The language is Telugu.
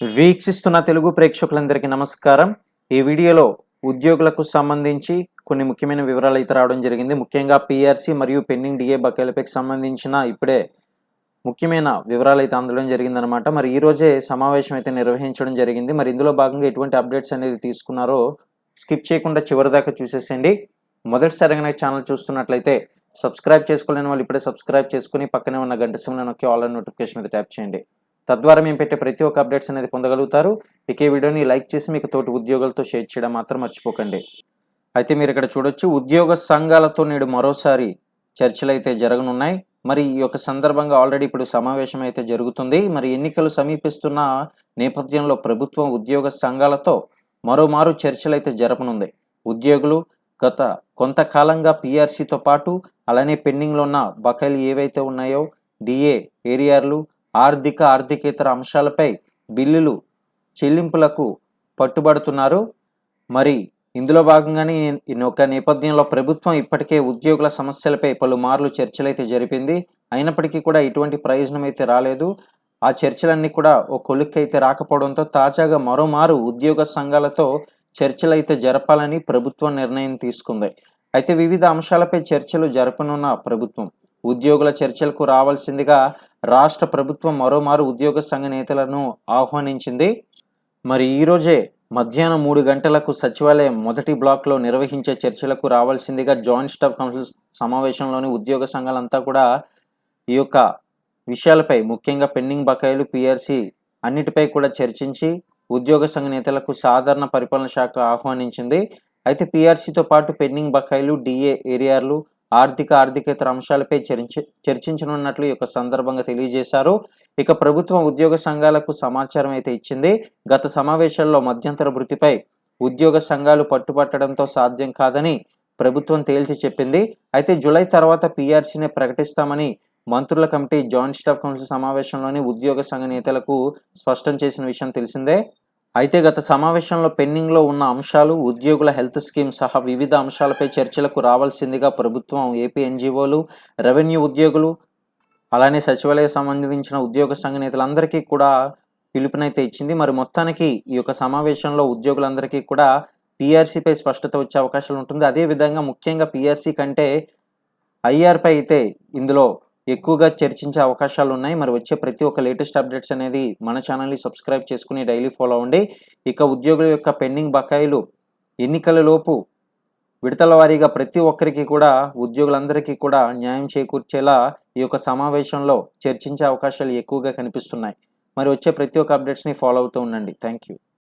వీక్షిస్తున్న తెలుగు ప్రేక్షకులందరికీ నమస్కారం. ఈ వీడియోలో ఉద్యోగులకు సంబంధించి కొన్ని ముఖ్యమైన వివరాలు అయితే రావడం జరిగింది. ముఖ్యంగా పిఆర్సీ మరియు పెండింగ్ డిఏ బకాయిలపైకి సంబంధించిన ఇప్పుడే ముఖ్యమైన వివరాలు అయితే అందడం జరిగిందనమాట మరి ఈరోజే సమావేశం అయితే నిర్వహించడం జరిగింది. మరి ఇందులో భాగంగా ఎటువంటి అప్డేట్స్ అనేది తీసుకున్నారో స్కిప్ చేయకుండా చివరి దాకా చూసేసేయండి. మొదటిసారిగా నాకు ఛానల్ చూస్తున్నట్లయితే సబ్స్క్రైబ్ చేసుకోలేని వాళ్ళు ఇప్పుడే సబ్స్క్రైబ్ చేసుకుని పక్కనే ఉన్న గంట సింహం నొక్కి ఆల్ నోటిఫికేషన్ మీద ట్యాప్ చేయండి. తద్వారా మేము పెట్టే ప్రతి ఒక్క అప్డేట్స్ అనేది పొందగలుగుతారు. ఇక ఈ వీడియోని లైక్ చేసి మీకు తోటి ఉద్యోగులతో షేర్ చేయడం మాత్రం మర్చిపోకండి. అయితే మీరు ఇక్కడ చూడొచ్చు ఉద్యోగ సంఘాలతో నేడు మరోసారి చర్చలు అయితే జరగనున్నాయి. మరి ఈ యొక్క సందర్భంగా ఆల్రెడీ ఇప్పుడు సమావేశం అయితే జరుగుతుంది. మరి ఎన్నికలు సమీపిస్తున్న నేపథ్యంలో ప్రభుత్వం ఉద్యోగ సంఘాలతో మరోమారు చర్చలు అయితే జరపనుంది. ఉద్యోగులు గత కొంతకాలంగా పీఆర్సీతో పాటు అలానే పెండింగ్లో ఉన్న బకాయిలు ఏవైతే ఉన్నాయో డిఏ ఏరియార్లు ఆర్థిక ఆర్థికేతర అంశాలపై బిల్లులు చెల్లింపులకు పట్టుబడుతున్నారు. మరి ఇందులో భాగంగానే ఈ ఒక నేపథ్యంలో ప్రభుత్వం ఇప్పటికే ఉద్యోగుల సమస్యలపై పలుమార్లు చర్చలైతే జరిపింది. అయినప్పటికీ కూడా ఎటువంటి ప్రయోజనం అయితే రాలేదు. ఆ చర్చలన్నీ కూడా ఓ అయితే రాకపోవడంతో తాజాగా మరోమారు ఉద్యోగ సంఘాలతో చర్చలైతే జరపాలని ప్రభుత్వం నిర్ణయం తీసుకుంది. అయితే వివిధ అంశాలపై చర్చలు జరపనున్న ప్రభుత్వం ఉద్యోగుల చర్చలకు రావాల్సిందిగా రాష్ట్ర ప్రభుత్వం మరోమారు ఉద్యోగ సంఘ నేతలను ఆహ్వానించింది. మరి ఈరోజే మధ్యాహ్నం మూడు గంటలకు సచివాలయం మొదటి బ్లాక్లో నిర్వహించే చర్చలకు రావాల్సిందిగా జాయింట్ స్టాఫ్ కౌన్సిల్ సమావేశంలోని ఉద్యోగ సంఘాలంతా కూడా ఈ యొక్క విషయాలపై ముఖ్యంగా పెండింగ్ బకాయిలు పిఆర్సి అన్నిటిపై కూడా చర్చించి ఉద్యోగ సంఘ నేతలకు సాధారణ పరిపాలన శాఖ ఆహ్వానించింది. అయితే పిఆర్సీతో పాటు పెండింగ్ బకాయిలు డిఏ ఏరియాలు ఆర్థిక ఆర్థికేతర అంశాలపై చర్చ చర్చించనున్నట్లు ఈ యొక్క సందర్భంగా తెలియజేశారు. ఇక ప్రభుత్వం ఉద్యోగ సంఘాలకు సమాచారం అయితే ఇచ్చింది. గత సమావేశాల్లో మధ్యంతర వృత్తిపై ఉద్యోగ సంఘాలు పట్టుబట్టడంతో సాధ్యం కాదని ప్రభుత్వం తేల్చి చెప్పింది. అయితే జూలై తర్వాత పీఆర్సీనే ప్రకటిస్తామని మంత్రుల కమిటీ జాయింట్ స్టాఫ్ కౌన్సిల్ సమావేశంలోని ఉద్యోగ సంఘ నేతలకు స్పష్టం చేసిన విషయం తెలిసిందే. అయితే గత సమావేశంలో పెండింగ్లో ఉన్న అంశాలు ఉద్యోగుల హెల్త్ స్కీమ్ సహా వివిధ అంశాలపై చర్చలకు రావాల్సిందిగా ప్రభుత్వం ఏపీ ఎన్జిఓలు రెవెన్యూ ఉద్యోగులు అలానే సచివాలయ సంబంధించిన ఉద్యోగ సంఘ నేతలందరికీ కూడా పిలుపునైతే ఇచ్చింది. మరి మొత్తానికి ఈ యొక్క సమావేశంలో ఉద్యోగులందరికీ కూడా పీఆర్సీపై స్పష్టత వచ్చే అవకాశాలు ఉంటుంది. అదేవిధంగా ముఖ్యంగా పీఆర్సీ కంటే ఐఆర్పై అయితే ఇందులో ఎక్కువగా చర్చించే అవకాశాలు ఉన్నాయి మరి వచ్చే ప్రతి ఒక్క లేటెస్ట్ అప్డేట్స్ అనేది మన ఛానల్ని సబ్స్క్రైబ్ చేసుకుని డైలీ ఫాలో అవ్వండి. ఇక ఉద్యోగుల యొక్క పెండింగ్ బకాయిలు ఎన్నికల లోపు విడతల వారీగా ప్రతి ఒక్కరికి కూడా ఉద్యోగులందరికీ కూడా న్యాయం చేకూర్చేలా ఈ యొక్క సమావేశంలో చర్చించే అవకాశాలు ఎక్కువగా కనిపిస్తున్నాయి. మరి వచ్చే ప్రతి ఒక్క అప్డేట్స్ని ఫాలో అవుతూ ఉండండి. Thank you